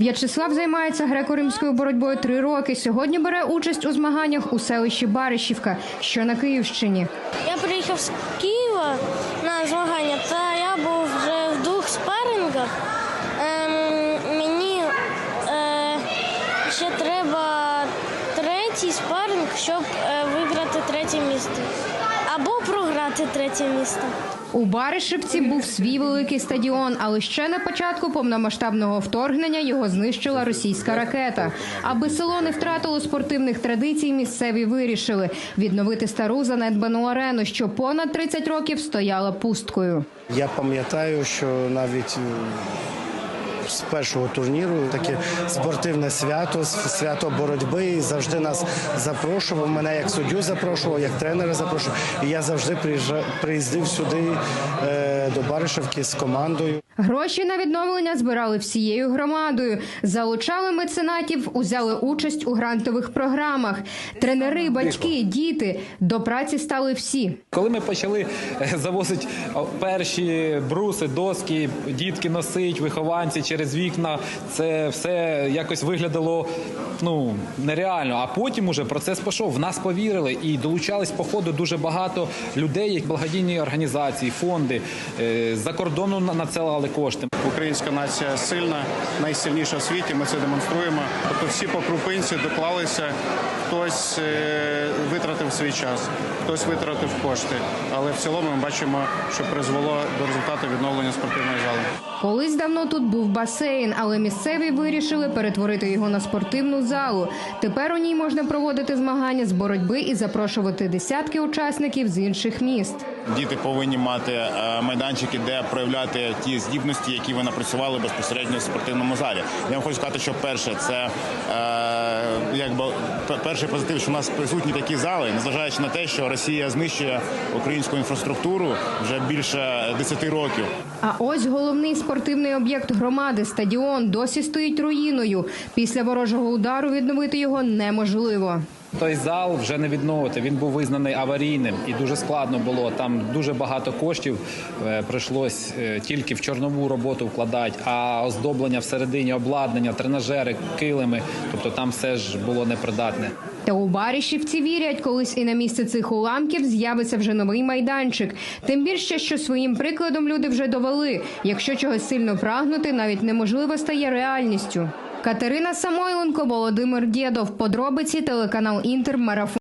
В'ячеслав займається греко-римською боротьбою три роки. Сьогодні бере участь у змаганнях у селищі Баришівка, що на Київщині. Я приїхав з Києва на змагання, та я був вже в двох спарингах. Ем, мені е, ще треба третій спаринг, щоб е, виграти третє місце. Або програти третє місце. У Баришівці був свій великий стадіон, але ще на початку повномасштабного вторгнення його знищила російська ракета. Аби село не втратило спортивних традицій, місцеві вирішили відновити стару занедбану арену, що понад 30 років стояла пусткою. Я пам'ятаю, що навіть з першого турніру таке спортивне свято, свято боротьби. І завжди нас запрошував. Мене як суддю запрошував, як тренера запрошував. І я завжди приїжджа- приїздив сюди е, до Баришевки з командою. Гроші на відновлення збирали всією громадою, залучали меценатів, узяли участь у грантових програмах. Тренери, батьки, діти до праці стали всі. Коли ми почали е, завозити перші бруси, доски, дітки носить, вихованці через вікна, це все якось виглядало ну нереально. А потім уже процес пішов. В нас повірили і долучались по ходу дуже багато людей, як благодійні організації, фонди е, з-за кордону на- надсилали кошти. Українська нація сильна, найсильніша в світі. Ми це демонструємо. Тобто всі по крупинці доклалися. Хтось е, витратив свій час, хтось витратив кошти. Але в цілому ми бачимо, що призвело до результату відновлення спортивної зали. Колись давно тут був басейн, але місцеві вирішили перетворити його на спортивну залу. Тепер у ній можна проводити змагання з боротьби і запрошувати десятки учасників з інших міст. Діти повинні мати е, майданчики, де проявляти ті здібності, які ви напрацювали безпосередньо в спортивному залі. Я вам хочу сказати, що перше це е, якби перший позитив, що у нас присутні такі зали, незважаючи на те, що Росія знищує українську інфраструктуру вже більше 10 років. А ось головний спортивний об'єкт громади стадіон досі стоїть руїною. Після ворожого удару відновити його неможливо. Той зал вже не відновити. Він був визнаний аварійним і дуже складно було. Там дуже багато коштів е, прийшлось е, тільки в чорнову роботу вкладати, а оздоблення всередині, обладнання, тренажери, килими. Тобто там все ж було непридатне. Та у Барішівці вірять, колись і на місце цих уламків з'явиться вже новий майданчик. Тим більше, що своїм прикладом люди вже довели. Якщо чогось сильно прагнути, навіть неможливо стає реальністю. Катерина Самойленко, Володимир Дєдов. Подробиці телеканал Інтер Марафон.